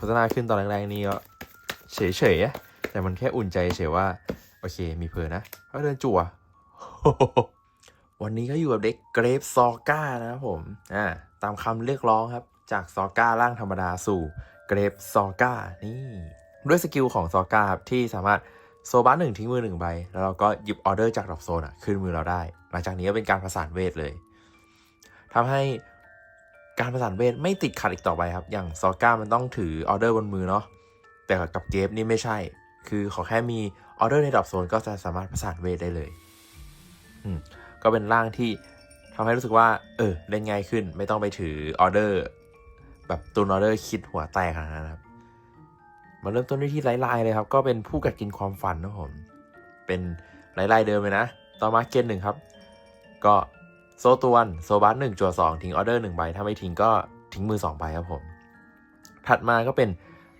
โฆษณาขึ้นตอนแรกๆนี่ก็เฉยๆแต่มันแค่อุ่นใจเฉยว่า โอเคมีเพลินนะก็เดินจั่ววันนี้ก็อยู่กับเด็กเกรฟซอก้านะครับผมอ่าตามคำเรียกร้องครับ จากซอก้าร่างธรรมดาสู่เกรฟซอก้านี่ ด้วยสกิลของซอก้าครับที่สามารถโซบัสหนึ่งทิ้งมือหนึ่งใบ แล้วเราก็หยิบออเดอร์จากดรอปโซนอะขึ้นมือเราได้ หลังจากนี้ก็เป็นการประสานเวทเลยทำให้ การประสานเวทไม่ติดขัดอีกต่อไปครับ อย่างซอก้ามันต้องถือออเดอร์บนมือเนาะแต่กับเกฟนี่ไม่ใช่ คือขอแค่มีออเดอร์ในดรอปโซนก็จะสามารถประสานเวทได้เลยอืมก็เป็นร่างที่ทำให้รู้สึกว่า เออ เล่นง่ายขึ้น ไม่ต้องไปถือออเดอร์ แบบตูนออเดอร์คิดหัวแตกขนาดนั้นครับ มาเริ่มต้นด้วยที่ไลท์ไลเลยครับ ก็เป็นผู้กัดกินความฝันนะผม เป็นไลท์ไลเดิมเลยนะ ต่อมาเกนหนึ่งครับ ก็ โซตวนโซบัสหนึ่งจัวสองทิ้งออเดอร์หนึ่งใบ ถ้าไม่ทิ้งก็ทิ้งมือสองใบครับผม ถัดมาก็เป็น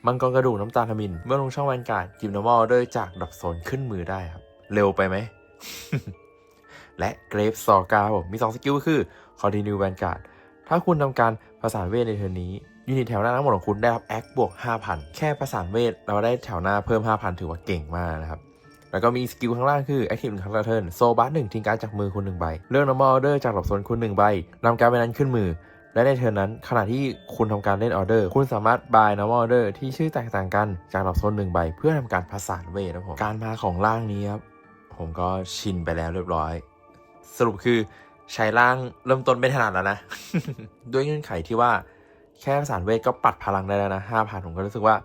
มังกรกระดูกน้ำตาลทมิน เมื่อลงช่องแวนการ์ดจิมนอร์มอลเดอร์จากดับโซนขึ้นมือได้ครับ เร็วไปไหม และเกรฟซอกาผมมี2สกิลก็คือ Continue Vanguard ถ้าคุณทำการประสานเวทในเทอร์นนี้ยูนิตแถวหน้าทั้งหมดของคุณได้รับแอคบวก 5,000 แค่ประสานเวทเราได้แถวหน้าเพิ่ม 5,000 ถือว่าเก่งมากนะครับ แล้วก็มีสกิลข้างล่างคือ Active 1ครั้งละเทิร์นโซบัสหนึ่งทิ้งการจากมือคุณ1ใบ เลือก Normal Order จากหลบโซนคุณ1ใบนำการดใบนั้นขึ้นมือ และในเทิร์นนั้นขณะที่คุณทำการเล่นออเดอร์ คุณสามารถ buy normal order ที่ชื่อแตกต่างกันจากหลบโซนหนึ่งใบ เพื่อทำการผสานเวทนะครับผมการมาของร่างนี้ครับผมก็ชินไปแล้วเรียบร้อย สรุปคือใช้ร่างเริ่มต้นไม่ถนัดแล้วนะ ด้วยเงื่อนไขที่ว่าแค่ผสานเวทก็ปัดพลังได้แล้วนะห้าพันผมก็รู้สึกว่า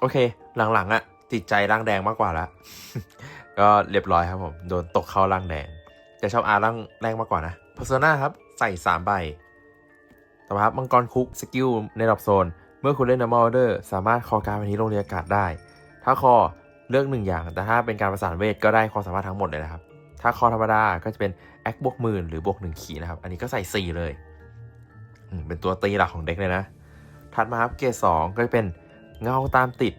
โอเค หลังๆอะ ติดใจร่างแดงมากกว่าแล้วก็เรียบร้อยครับผม โดนตกเข้าร่างแดง แต่ชอบอาร่างแรงมากกว่านะ p e r s o n a ครับ ใส่3ใบต่อมาครับมังกรคุกสกิลในรอบโซน เมื่อคุณเล่น normal order สามารถคอการวันนี้ลงเรียอากาศได้ ถ้าคอเลือกหนึ่งอย่าง แต่ถ้าเป็นการประสานเวทก็ได้ความสามารถทั้งหมดเลยนะครับ ถ้าคอธรรมดาก็จะเป็นแอคบวกหมื่นหรือบวกหนึ่งขีนะครับ อันนี้ก็ใส่ 4 เลย เป็นตัวตีหลักของเด็กเลยนะ ถัดมาครับเกรดสองก็จะเป็นเงาตามติด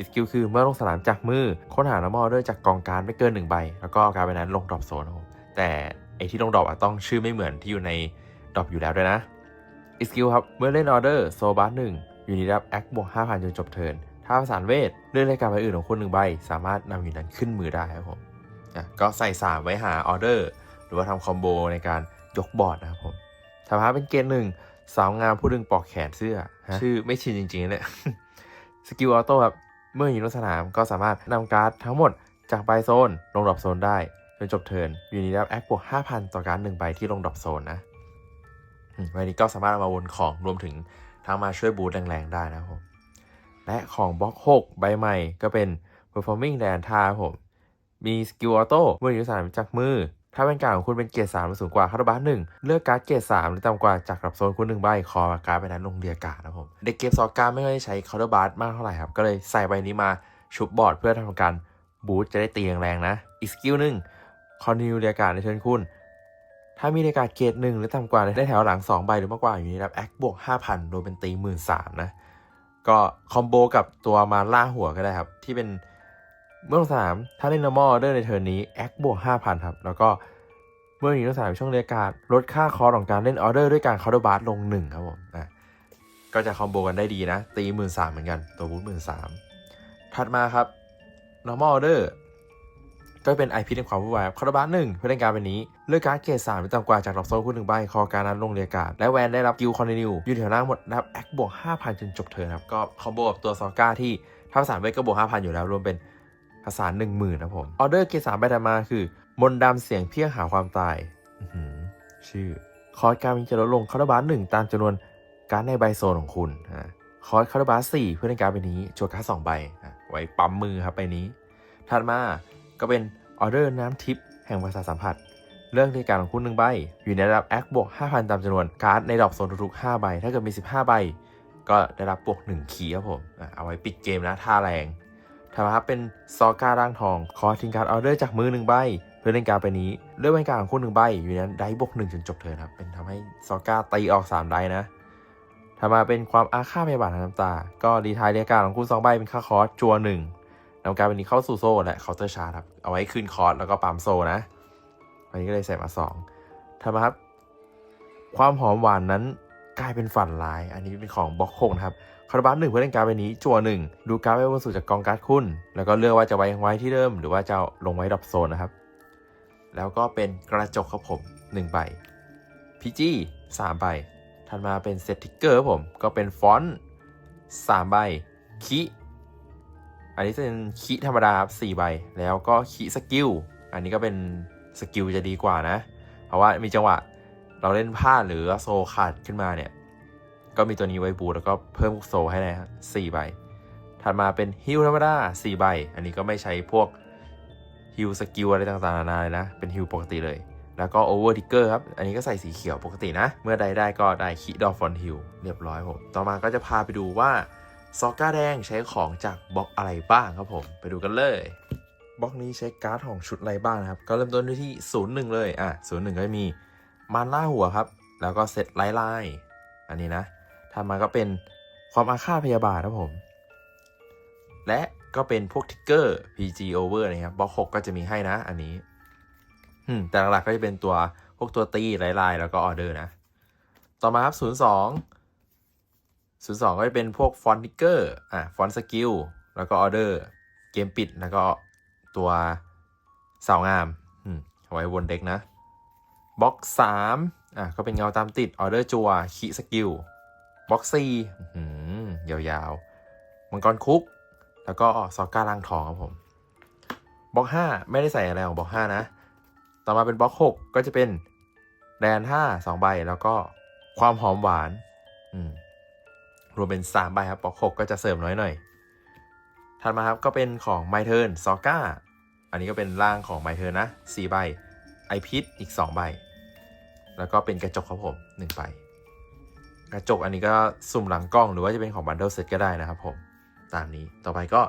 บิสกิลคือเมื่อลงสนามจากมือค้นหา normal order จากกองการดไม่เกินหนึ่งใบ แล้วก็เอาการดใบนั้นลงดรอปโซนครับผมแต่ไอที่ลงดรอปอะต้องชื่อไม่เหมือนที่อยู่ในดรอปอยู่แล้วด้วยนะอีกสกิลครับ เมื่อเล่นออเดอร์โซบัสหนึ่งยูนิตรับแอคบวก5,000จนจบเทิร์นถ้าประสานเวทเลื่อนรายการใบอื่นของคุณหนึ่งใบ สามารถนำยูนิตนั้นขึ้นมือได้ครับผมอะก็ใส่3ไว้หาออเดอร์หรือว่าทำคอมโบในการยกบอร์ดนะครับผมถัดมาเป็นเกณฑ์หนึ่งสาวงามผู้ดึงปลอกแขนเสื้อฮะชื่อไม่ชินจริงๆเนี่ยสกิลออโต้ครับ เมื่ออยู่ในสนามก็สามารถนำการ์ดทั้งหมดจากใบโซน ลงดรอปโซนได้จนจบเทิร์นยูนิตรับแอคบวก5,000 ต่อการหนึ่งใบที่ลงดรอปโซนนะใบนี้ก็สามารถเอามาวนของรวมถึงทั้งมาช่วยบูตแรงๆ ได้นะครับผมและของบล็อก 6 ใบใหม่ก็เป็น performing d a n t a ครับผม มีสกิลออโต้เมื่ออยู่สนามจากมือ ถ้าเป็นการของคุณเป็นเกร์สามหรือสูงกว่าคาร์บัสหนึ่งเลือกการ์ดเกร์สามหรือต่ำกว่าจากรับโซนคุณหนึ่งใบคอการ์ดใบนั้นลงเรียกาครับผมเด็กเกมซอการ์ไม่ค่อยใช้คาร์บัสมากเท่าไหร่ครับก็เลยใส่ใบนี้มาชุบบอร์ดเพื่อทำการบูตจะได้ตีแรงๆนะอีกสกิลหนึ่งคอนติเนียเรียกาในเทิร์นคุณ ถ้ามีเรายกาเกรดหนึ่งหรือต่ำกว่าได้แถวหลัง2ใบหรือมากกว่าอยู่ในะครับแอคบวก5,000โดยเป็นตีหมื่นสามนะก็คอมโบกับตัวมาล่าหัวก็ได้ครับที่เป็น เมื่อลงสนามถ้าเล่น normal order ในเทิร์นนี้แอคบวก5,000ครับ แล้วก็เมื่ออยู่ในสนามช่วงเรียกการลดค่าคอร์ของการเล่นออเดอร์ด้วยการคาน์เตอร์บาร์ลงครับผมอะก็จะคอมโบกันได้ดีนะ ตีหมื่นสามเหมือนกัน ตัวบูทหมื่นสามถัดมาครับ normal order ก็เป็นไอพีในความวุ่นวายคาร์ดบัสหนึ่งเพื่อเล่นการเป็นนี้ เลือกการ์ดเกรดสามหรือต่ำกว่าจากดอกโซนคุณหนึ่งใบคอการนั้นลงเรียกการและแวนได้รับกิลคอนติเนียอยู่แถวหน้าหมดนะครับแอคบวก5,000จนจบเทิร์นครับก็คอมโบกับตัวซอก้าที่ถ้าภาษานเวทก็บวก5,000อยู่แล้วรวมเป็น ภาษาหน10,000นนะผม ออเดอร์เกสามใบถัดมาคือ มนดำเสียงเพียงหาความตาย ชื่อ คอร์สการมิงจะลดลงคาร์บัสหนึ่งตามจำนวนการในใบโซนของคุณคอร์สคาร์บัสสี่เพื่อเล่นการใบนี้จวดการ์ดสองใบอะไว้ปั๊มมือครับใบนี้ ถัดมาก็เป็นออเดอร์น้ำทิพย์แห่งภาษาสัมผัส เรื่องในการของคุณหนึ่งใบ อยู่ในระดับแอคบวก5,000 ตามจำนวนการ์ดในดอกโซนทุกๆ5ใบ ถ้าเกิดมี 15 ใบ ก็ได้รับบวก1ขีครับผมเอาไว้ปิดเกมนะท่าแรง ถัดมาครับเป็นซอการ่างทอง ขอทิ้งการออเดอร์จากมือหนึ่งใบ เพื่อเล่นการไปนี้เลือกเป็นการของคุณหนึ่งใบ อยู่นั้นได้บวก1จนจบเทินครับ เป็นทำให้ซอก้าตีออก3ได้นะถัดมาเป็นความอาฆาตพยาบาททางน้ำตา ก็ดีทายเรียกการของคุณสองใบเป็นค่าคอร์สจัวหนึ่งนำการเป็นนี้เข้าสู่โซ่และเคาน์เตอร์ชาร์ครับ เอาไว้ขึ้นคอร์สแล้วก็ปั๊มโซ่นะ วันนี้ก็เลยใส่มา2ทำมาครับ ความหอมหวานนั้นกลายเป็นฝันร้าย อันนี้เป็นของบล็อกหกนะครับ คาร์บัสหนึ่งเพื่อเล่นการ์ดใบนี้ จั่วหนึ่งดูการ์ดใบบนสุดจากกองการ์ดคุณ แล้วก็เลือกว่าจะไว้ไว้ที่เดิม หรือว่าจะลงไว้ดรอปโซนนะครับ แล้วก็เป็นกระจกครับผมหนึ่งใบพีจีสามใบถัดมาเป็นเซตทิกเกอร์ครับผมก็เป็นฟอนต์สามใบคีอันนี้จะเป็นคีธรรมดาครับสี่ใบ แล้วก็คีสกิลอันนี้ก็เป็นสกิลจะดีกว่านะ เพราะว่ามีจังหวะเราเล่นพลาดหรือโซขาดขึ้นมาเนี่ย ก็มีตัวนี้ไว้บูแล้วก็เพิ่มโซให้นะครับสี่ใบ ถัดมาเป็นฮิลธรรมดาสี่ใบ อันนี้ก็ไม่ใช้พวกฮิลสกิลอะไรต่างๆนานาเลยนะ เป็นฮิลปกติเลย แล้วก็โอเวอร์ทิกเกอร์ครับ อันนี้ก็ใส่สีเขียวปกตินะ เมื่อใดได้ก็ได้คิดอฟอนฮิลเรียบร้อยผม ต่อมาก็จะพาไปดูว่าซอก้าแดงใช้ของจากบล็อกอะไรบ้างครับผม ไปดูกันเลยบล็อกนี้ใช้การ์ดของชุดอะไรบ้างนะครับ ก็เริ่มต้นด้วยที่ 01 เลย อะ 01 ก็มีมานล่าหัวครับ แล้วก็เซตไล่ไลอันนี้นะ ทำมาก็เป็นความอาฆาตพยาบาทครับผม และก็เป็นพวกทิกเกอร์ PG over นะครับบล็อก6ก็จะมีให้นะอันนี้แต่หลักๆก็จะเป็นตัวพวกตัวตีไล่ไล่แล้วก็ออเดอร์นะ ต่อมาครับ 02 02 ก็จะเป็นพวกฟอนต์ทิกเกอร์อะฟอนต์สกิลแล้วก็ออเดอร์ เกมปิดแล้วก็ตัวเสางามอมเอาไว้บนเด็กนะบล็อกสามอะก็เป็นเงาตามติดออเดอร์จัวคีสกิล บล็อกสี่อื้อหือยาวๆ มังกรคุก แล้วก็ซอก้าล่างทองครับผมบล็อกห้าไม่ได้ใส่อะไรของบล็อกห้านะ ต่อมาเป็นบล็อกหกก็จะเป็นแดนห้าสองใบแล้วก็ความหอมหวาน อืมรวมเป็นสามใบครับบล็อกหกก็จะเสริมน้อยหน่อยถัดมาครับก็เป็นของ My Turn ซอก้าอันนี้ก็เป็นร่างของ My Turn นะ4ใบไอพิษอีก2ใบ แล้วก็เป็นกระจกครับผม1ใบ กระจกอันนี้ก็สุ่มหลังกล้องหรือว่าจะเป็นของบันเดิลเซตก็ได้นะครับผมตามนี้ต่อไปก็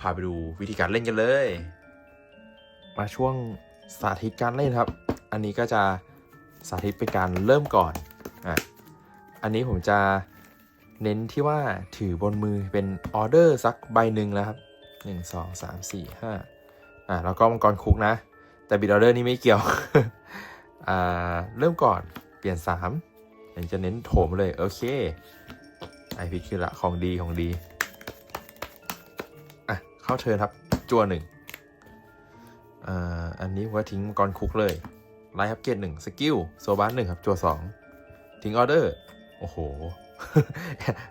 พาไปดูวิธีการเล่นกันเลย มาช่วงสาธิตการเล่นครับ อันนี้ก็จะสาธิตเป็นการเริ่มก่อนอะอันนี้ผมจะเน้นที่ว่าถือบนมือเป็นออเดอร์สักใบหนึ่งนะครับ 1 2 3 4 5อ่าแล้วก็มังกรคุกนะ แต่บิดออเดอร์นี่ไม่เกี่ยวอ่าเริ่มก่อนเปลี่ยน 3 เดี๋จะเน้นโถมเลยโอเคไอพีคือละของดีของดี อะ เข้าเทินครับ จัวหนึ่งอ่าอันนี้ว่าทิ้งก่อนคุกเลยไลท์อับเกรดหนึ่งสกิลโซบาร์หนึ่งครับ จัวสองทิ้งออเดอร์ โอ้โห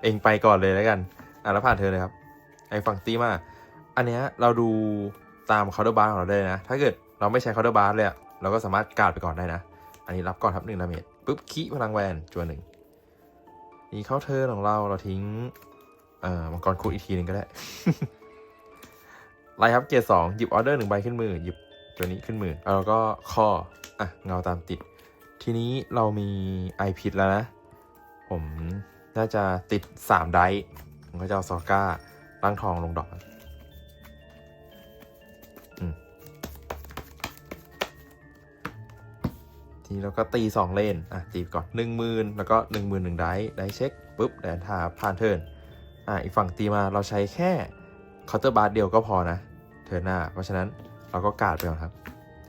เองไปก่อนเลยแล้วกัน อะ แล้วผ่านเธอเลยครับ ไอฟังตีมา อันเนี้ยเราดูตามคาร์ดบาร์ของเราได้นะ ถ้าเกิดเราไม่ใช้คาร์ดบาร์เลยเราก็สามารถกาดไปก่อนได้นะ อันนี้รับก่อนครับหนึ่งดาเมจ ปุ๊บคีพลังแวนจวหนึ่งนี่เข้าเทิร์ของเราเราทิ้งเอ่อมังกรคูดอีกทีหนึ่งก็ได้ไลครับเกียร์สองหยิบออเดอร์หนึ่งใบขึ้นมือ หยิบตัวนี้ขึ้นมือ แล้วก็ข้ออะเงาตามติด ทีนี้เรามีไอพิษแล้วนะ ผมน่าจะติด 3 ไดผมก็จะเอาซอก้าร่างทองลงดอก นี้เราก็ตี 2 เลนอะตีก่อน1 0,000 แล้วก็1 1 0 0 0ไดส์ไดส์เช็คปุ๊บแดนทาผ่านเทิร์นอะอีกฝั่งตีมาเราใช้แค่เคาน์เตอร์บาร์เดียวก็พอนะเทิร์นหน้า เพราะฉะนั้นเราก็การ์ดไปก่อนครับ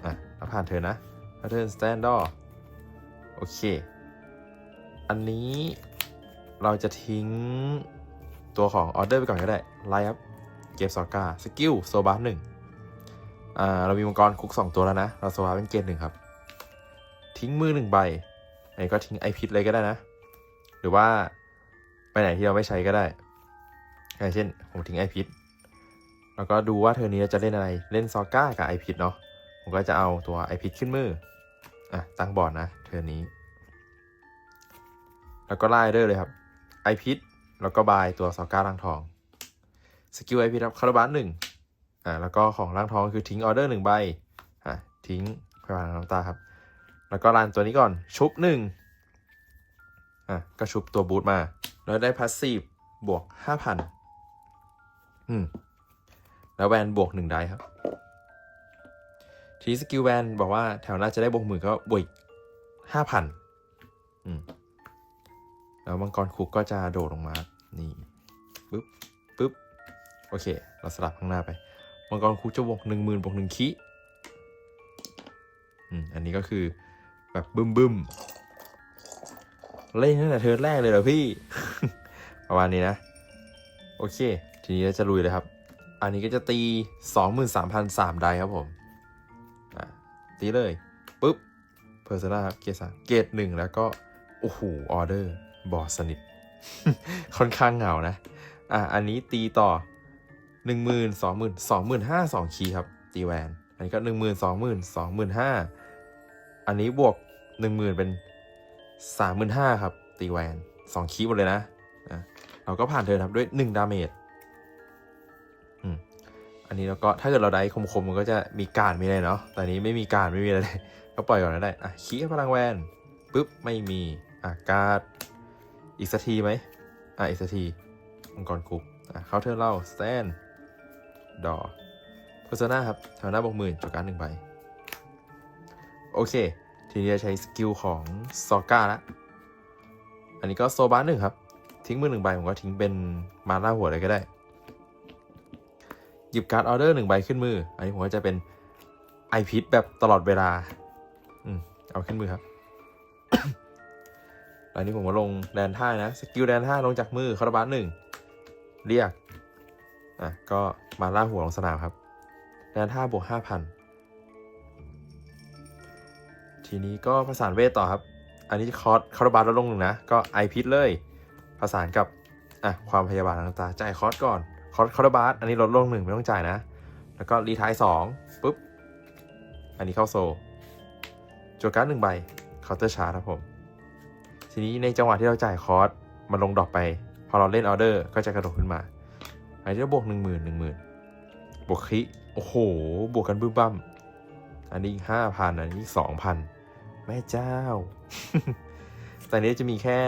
อะแล้วผ่านเทิร์นนะแล้วเทิร์นสแตนดอร์โอเค อันนี้เราจะทิ้งตัวของออเดอร์ไปก่อนก็ได้ไลท์ครับเกมซอกาสกิลโซบาร์หนึ่งอ่าเรามีมังกรคุก 2 ตัวแล้วนะ เราโซบาร์เป็นเกมหนึ่งครับ ทิ้งมือหนึ่งใบอันนี้ก็ทิ้งไอพิษเลยก็ได้นะ หรือว่าไปไหนที่เราไม่ใช้ก็ได้อย่างเช่นผมทิ้งไอพิษแล้วก็ดูว่าเทอร์นี้จะเล่นอะไร เล่นซอก้ากับไอพิษเนาะ ผมก็จะเอาตัวไอพิษขึ้นมือ อะ ตั้งบอร์ดนะ เทอร์นี้ แล้วก็ไล่เดอร์เลยครับ ไอพิษแล้วก็บายตัวซอก้าล่างทอง สกิลไอพิษครับคาร์บานหนึ่งอ่าแล้วก็ของล่างทองคือทิ้งออเดอร์หนึ่งใบ อ่าทิ้งพลังน้ำตาครับ แล้วก็รันตัวนี้ก่อนชุบหนึ่งอะก็ชุบตัวบูทมา แล้วได้พาสซีฟบวกห้าพันอืม แล้วแวนบวกหนึ่งได้ครับ ทีสกิลแวนบอกว่าแถวหน้าจะได้บวกหมื่นก็บวกห้าพันอืม แล้วมังกรคุกก็จะโดดลงมา นี่ปึ๊บปึ๊บ โอเค เราสลับข้างหน้าไป มังกรคุกจะบวกหนึ่งหมื่นบวกหนึ่งคิอืม อันนี้ก็คือ แบบบึ้มบึ้มเล่นตั้งแต่เทิร์นแรกเลยเหรอพี่ ประมาณนี้นะ โอเค ทีนี้เราจะลุยเลยครับ อันนี้ก็จะตี 23,003ได้ครับผมอะตีเลยปุ๊บเพอร์ซนาครับเกรดสามเกรดหนึ่งแล้วก็ โอ้โหออเดอร์ บอสนิท ค่อนข้างเหงานะ อะ อันนี้ตีต่อหนึ่งหมื่นสองหมื่นสองหมื่นห้าสองคีครับ ตีแวน อันนี้ก็หนึ่งหมื่นสองหมื่นสองหมื่นห้าอันนี้บวก หนึ่งหมื่นเป็นสามหมื่นห้าครับ ตีแวนสองคีย์หมดเลยนะอะเราก็ผ่านเทิร์นครับด้วยหนึ่งดาเมจอืมอันนี้แล้วก็ถ้าเกิดเราได้คมๆมันก็จะมีการมีอะไรเนาะแต่อันนี้ไม่มีการไม่มีอะไรเลยก็ปล่อยก่อนก็ได้อะคีย์พลังแวนปุ๊บไม่มีอะการ์ดอีกสักทีไหมอะอีกสักทีมังกรคุกอะเขาเทิร์นเราสแตนดอโฆษณาครับแถวหน้าบกหมื่นจบการหนึ่งใบโอเค ทีนี้จะใช้สกิลของซอก้าละอันนี้ก็โซบาหนึ่งครับ ทิ้งมือหนึ่งใบผมก็ทิ้งเป็นมาล่าหัวเลยก็ได้ หยิบการ์ดออเดอร์หนึ่งใบขึ้นมือ อันนี้ผมก็จะเป็นไอพิษแบบตลอดเวลา อืม เอาขึ้นมือครับอันนี้ผมก็ลงแดนท่านะ สกิลแดนท่าลงจากมือคาราบาสหนึ่งเรียก อะ ก็มาล่าหัวลงสนามครับ แดนท่าบวกห้าพัน ทีนี้ก็ผสานเวทต่อครับ อันนี้คอร์สคาร์บาลดลงหนึ่งนะ ก็ไอพิษเลยผสานกับอะความพยาบาลต่างๆจ่ายคอร์สก่อนคอร์สคาร์บาลอันนี้ลดลงหนึ่งไม่ต้องจ่ายนะ แล้วก็รีทายสองปุ๊บ อันนี้เข้าโซจวการ์ดหนึ่งใบเคาน์เตอร์ชาร์ครับผม ทีนี้ในจังหวะที่เราจ่ายคอร์สมันลงดอปไป พอเราเล่นออเดอร์ก็จะกระโดดขึ้นมา อันนี้บวกหนึ่งหมื่นหนึ่งหมื่นบวกคิโอ้โห บวกกันบึ้มบั้มอันนี้ห้าพันอันนี้สองพัน แม่เจ้าแต่อันนี้จะมีแค่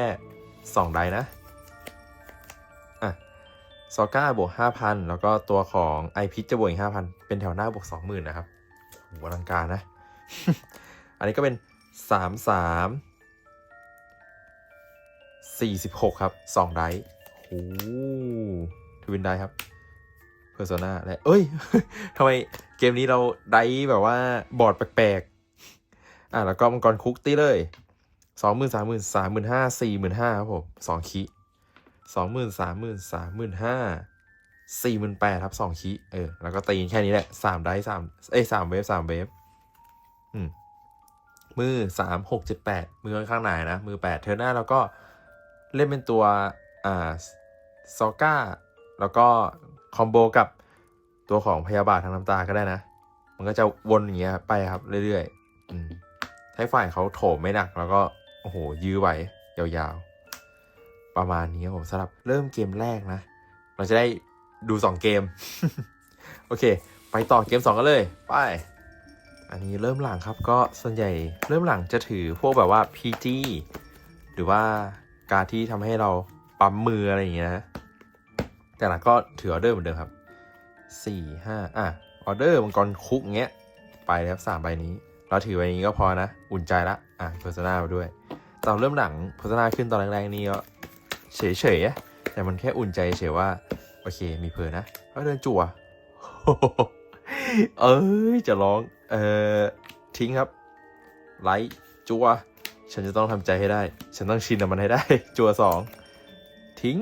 สองไดนะ อะซอก้าบวกห้าพันแล้วก็ตัวของไอพิกจะบวกอีกห้าพันเป็นแถวหน้าบวกสองหมื่นนะครับโหอลังการนะ อันนี้ก็เป็นสามสามสี่สิบหกครับสองไดโอ้ทวินไดครับเพอร์โซนาและ เอ้ยทำไมเกมนี้เราได้แบบว่าบอร์ดแปลกๆ อะแล้วก็มังกรคุกตี้เลยสองหมื่นสามหมื่นสามหมื่นห้าสี่หมื่นห้าครับผมสองคีสองหมื่นสามหมื่นสามหมื่นห้าสี่หมื่นแปดครับสองคีเออแล้วก็ตีแค่นี้แหละสามได้สามเอ้ยสามเวฟสามเวฟอืมมือสามหกเจ็ดแปดมือข้างหนนะ มือแปดเทอร์หน้าแล้วก็เล่นเป็นตัวอ่าซอก้าแล้วก็คอมโบกับตัวของพยาบาททางน้ำตาก็ได้นะ มันก็จะวนอย่างเงี้ยไปครับเรื่อยๆ อืม ให้ฝ่ายเขาโถมไม่หนัก แล้วก็โอ้โหยื้อไว้ยาวๆ ประมาณนี้ครับผมสำหรับเริ่มเกมแรกนะ เราจะได้ดู 2 เกม โอเค ไปต่อเกม 2 กันเลย ไป อันนี้เริ่มหลังครับก็ส่วนใหญ่เริ่มหลังจะถือพวกแบบว่า PG หรือว่าการที่ทำให้เราปั๊มมืออะไรอย่างเงี้ยนะแต่หลังก็ถือออเดอร์เหมือนเดิมครับสี่ห้าอะ ออเดอร์มังกรคุกเงี้ย ไปแล้วสามใบนี้ เราถือใบนี้ก็พอนะ อุ่นใจละ อะเพอร์ซนามาด้วย ตอนเริ่มหลังเพอร์ซนาขึ้นตอนแรกๆนี่ก็เฉยๆแต่มันแค่อุ่นใจเฉยว่า โอเค มีเพอร์นะก็เดินจั่วเอ้ย จะร้อง เอ่อ ทิ้งครับ ไลท์จั่วฉันจะต้องทำใจให้ได้ ฉันต้องชินกับมันให้ได้ จั่วสอง ทิ้ง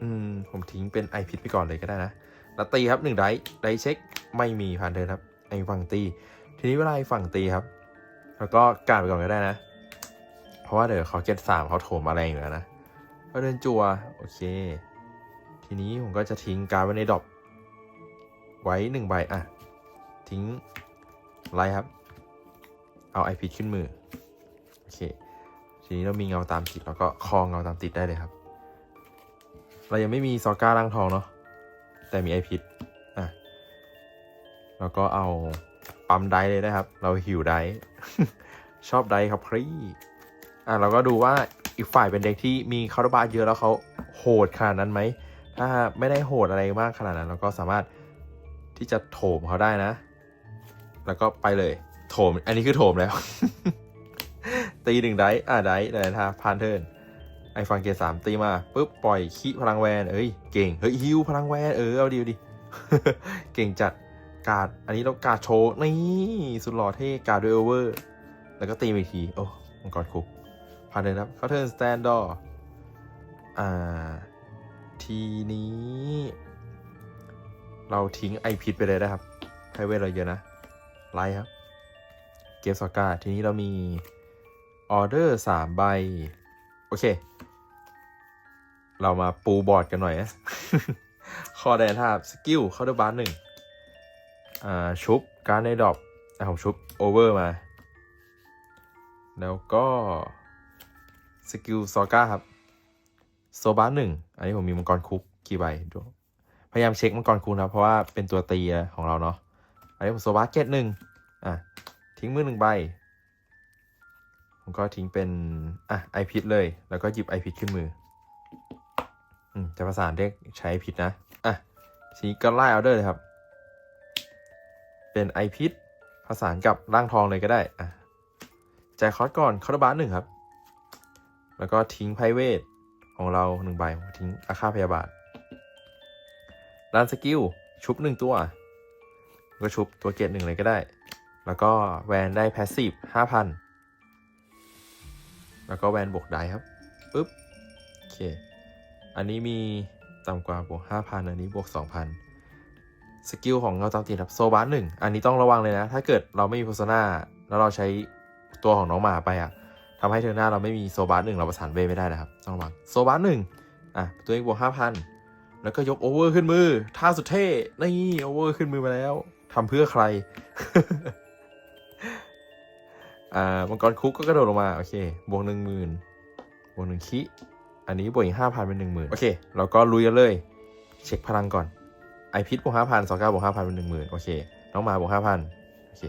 อืม ผมทิ้งเป็นไอพิษไปก่อนเลยก็ได้นะแล้วตีครับหนึ่งไดส์ไดส์เช็ค ไม่มีผ่านเทินครับ ไอฝั่งตี ทีนี้เวลาฝั่งตีครับ แล้วก็การไปก่อนก็ได้นะ เพราะว่าเดี๋ยวเขาเก็ตสามเขาโถมมาแรอยู่แล้วนะก็เดินจัวโอเค ทีนี้ผมก็จะทิ้งการดไว้ในดรอปไว้หนึ่งใบอะ ทิ้งไลท์ครับ เอาไอพิษขึ้นมือ โอเค ทีนี้เรามีเงาตามติดแล้วก็คลองเงาตามติดได้เลยครับ เรายังไม่มีซอก้าร่างทองเนาะแต่มีไอพิษอะ แล้วก็เอา ปั๊มไดเลยนะครับ เราหิวไดชอบไดครับพี่อะเราก็ดูว่าอีกฝ่ายเป็นเด็กที่มีคาร์บาเยอะแล้วเขาโหดขนาดนั้นไหม ถ้าไม่ได้โหดอะไรมากขนาดนั้น เราก็สามารถที่จะโถมเขาได้นะ แล้วก็ไปเลย โถม อันนี้คือโถมแล้ว ตีหนึ่งไดอะไดส์แต่ถ้าพานเทิร์นไอฟังเกสามตีมาปุ๊บปล่อยขี้พลังแวน เอ้ย เก่ง เฮ้ยฮิวพลังแวน เออ เอาดีดีเก่งจัด การ์ดอันนี้เราการ์ดโชว์นี่สุดหล่อเท่การดด้วยโอเวอร์ แล้วก็ตีอีกที โอ้มังกรคุกพานเทินครับเขาเทิร์นสแตนดอร์อ่า ทีนี้ เราทิ้งไอพิษไปเลยนะครับให้เวทเราเยอะนะ ไลท์ครับ เกมสกาทีนี้เรามีออเดอร์สามใบ โอเค เรามาปูบอร์ดกันหน่อยนะคอแดนทาบสกิลเข้าด้วยบาร์หนึ่ง ชุบการดในดรอปอะผมชุบโอเวอร์มา แล้วก็สกิลซอก้าครับโซบาหนึ่งอันนี้ผมมีมังกรคุกกี่ใบดูพยายามเช็คมังกรคุกนะเพราะว่าเป็นตัวตีของเราเนาะอันนี้ผมโซบาเกตหนึ่งอะทิ้งมือหนึ่งใบผมก็ทิ้งเป็น อะไอพิษเลย แล้วก็หยิบไอพิษขึ้นมืออืมจะประสานเรียกใช้ไอพิษนะ อะทีนี้ก็ไล่ออเดอร์เลยครับ เป็นไอพิษผสานกับร่างทองเลยก็ได้อะจ่ายคอร์สก่อนคอร์บาร์หนึ่งครับ แล้วก็ทิ้งไพเวทของเราหนึ่งใบทิ้งอาฆาตพยาบาทด้านสกิลชุบหนึ่งตัว ก็ชุบตัวเกตหนึ่งเลยก็ได้ แล้วก็แวนได้แพสซีฟห้าพันแล้วก็แวนบวกได้ครับปึ๊บโอเค อันนี้มีต่ำกว่าบวกห้าพันอันนี้บวกสองพัน สกิลของเงาตามติดครับโซบาร์หนึ่งอันนี้ต้องระวังเลยนะ ถ้าเกิดเราไม่มีโพสนาแล้วเราใช้ตัวของน้องหมาไปอะทำให้เทอร์หน้าเราไม่มีโซบาร์หนึ่งเราประสานเวไม่ได้นะครับต้องระวังโซบาร์หนึ่งอะตัวเองบวกห้าพันแล้วก็ยกโอเวอร์ขึ้นมือท่าสุดเท่นี่โอเวอร์ขึ้นมือมาแล้วทำเพื่อใครอ่ามังกรคุกก็กระโดดลงมาโอเคบวกหนึ่งหมื่นบวกหนึ่งคิอันนี้บวกอีกห้าพันเป็นหนึ่งหมื่นโอเคเราก็ลุยกันเลย เช็คพลังก่อน พิษบวกห้าพันสองเก้าบวกห้าพันเป็นหนึ่งหมื่นโอเค น้องมาบวกห้าพันโอเค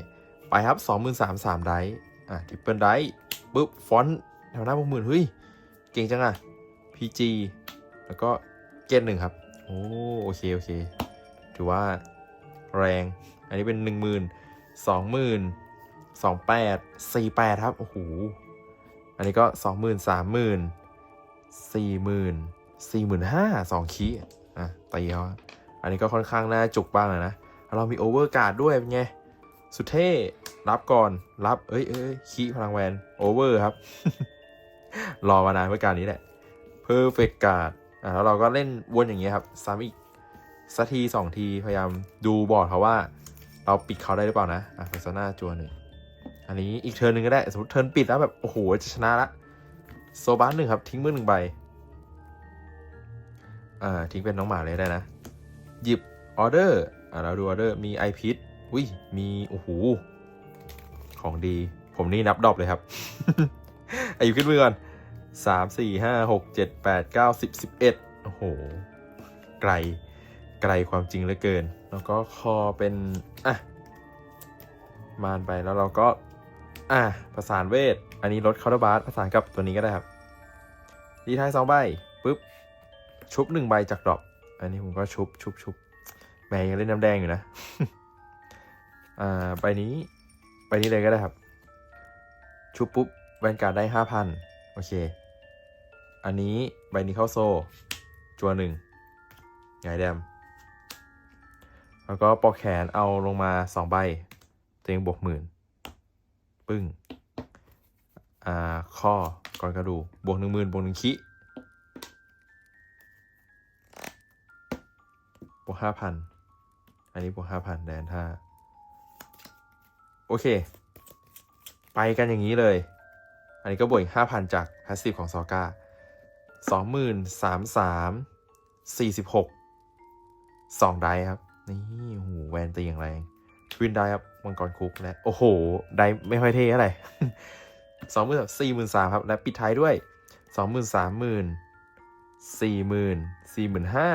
ไปครับสองหมื่นสามสามไดส์อะทริปเปิลไดส์ปุ๊บ ฟอนต์แถวหน้าบวกหมื่นเฮ้ย เก่งจังอะ PG แล้วก็เกตหนึ่งครับ โอ้โอเค โอเค ถือว่าแรง อันนี้เป็นหนึ่งหมื่นสองหมื่นสองแปดสี่แปดครับ โอ้โห อันนี้ก็สองหมื่นสามหมื่นสี่หมื่นสี่หมื่นห้าสองคีอะตีเขา อันนี้ก็ค่อนข้างน่าจุกบ้างนะ เรามีโอเวอร์การ์ดด้วยเป็นไง สุดเท่รับก่อน รับ เอ้ยเอ้ยคีพลังแวนโอเวอร์ครับ รอมานานเพื่อการนี้แหละ perfect card อะแล้วเราก็เล่นวนอย่างเงี้ยครับ ซ้ำอีกสักทีสองทีพยายามดูบอร์ดเขาว่า เราปิดเขาได้หรือเปล่านะ อะ persona จัวหนึ่งอันนี้อีกเทิร์นหนึ่งก็ได้ สมมติเทิร์นปิดแล้วแบบ โอ้โห จะชนะละโซบ้าสหนึ่งครับ ทิ้งมือหนึ่งใบอ่าทิ้งเป็นน้องหมาเลยได้นะ หยิบออเดอร์อ่าเราดูออเดอร์มีไอพิษอุ้ยมีโอ้โหของดี ผมนี่นับดอปเลยครับอายุขึ้นมือก่อนสามสี่ห้าหกเจ็ดแปดเก้าสิบสิบเอ็ดโอ้โห ไกลไกลความจริงเหลือเกิน แล้วก็คอเป็น อะ มานไปแล้วเราก็ อะประสานเวท อันนี้ลดคาร์บาร์ประสานกับตัวนี้ก็ได้ครับ ดีท้ายสองใบปุ๊บ ชุบหนึ่งใบจากดรอป อันนี้ผมก็ชุบชุบชุบแหมยังเล่นน้ำแดงอยู่นะ อ่าใบนี้ใบนี้เลยก็ได้ครับ ชุบปุ๊บแวนการ์ดได้ห้าพันโอเค อันนี้ใบนี้เข้าโซ จัวหนึ่งไงายแดม แล้วก็ปอกแขนเอาลงมาสองใบ ตัวเองบวกหมื่นปึ้ง อ่า ข้อก่อนกระดูกบวกหนึ่งหมื่นบวกหนึ่งคิ บวกห้าพันอันนี้บวกห้าพันแดนท่าโอเค ไปกันอย่างนี้เลย อันนี้ก็บวกอีกห้าพันจากพาสซีฟของซอก้าสองหมื่นสามสามสี่สิบหกสองไดครับ นี่โอ้โหแวนตีอย่างแรงทวินไดครับมังกรคุกและโอ้โห ไดไม่ค่อยเท่เท่าไหร่สองหมื่นสี่หมื่นสามครับ และปิดท้ายด้วยสองหมื่นสามหมื่นสี่หมื่นสี่หมื่นห้า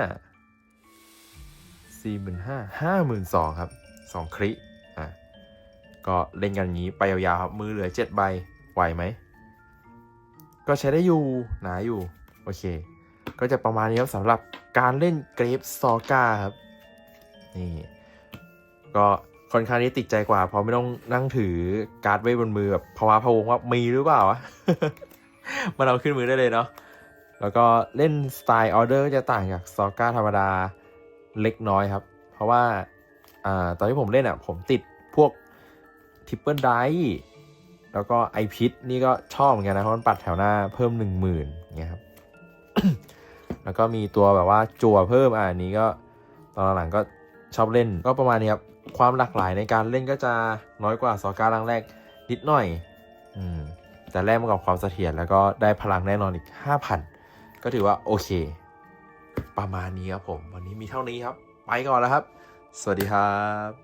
สี่หมื่นห้าห้าหมื่นสองครับสองคริอะก็เล่นกันอย่างนี้ไปยาวๆครับมือเหลือเจ็ดใบไหวไหม ก็ใช้ได้อยู่หนาอยู่ โอเค ก็จะประมาณนี้ครับสำหรับการเล่นเกรฟซอกาครับ นี่ ก็ค่อนข้างที่ติดใจกว่า เพราะไม่ต้องนั่งถือการ์ดไว้บนมือแบบภาวะพะวงว่ามีหรือเปล่าวะมันเอาขึ้นมือได้เลยเนาะแล้วก็เล่นสไตล์ออเดอร์จะต่างจากซอกาธรรมดา เล็กน้อยครับ เพราะว่าอาตอนที่ผมเล่นอะ ผมติดพวกทิปเปิลไดแล้วก็ไอพิษนี่ก็ชอบเหมือนกันนะ เพราะมันปัดแถวหน้าเพิ่มหนึ่งหมื่นเงี้ยครับ แล้วก็มีตัวแบบว่าจั่วเพิ่มอ่าอันนี้ก็ตอนหลังก็ชอบเล่นก็ประมาณนี้ครับความหลากหลายในการเล่นก็จะน้อยกว่าซอก้าร่างแรกนิดหน่อยอืมแต่แลกมากับความเสถียรแล้วก็ได้พลังแน่นอนอีก 5,000 ก็ถือว่าโอเค ประมาณนี้ครับผม วันนี้มีเท่านี้ครับ ไปก่อนแล้วครับ สวัสดีครับ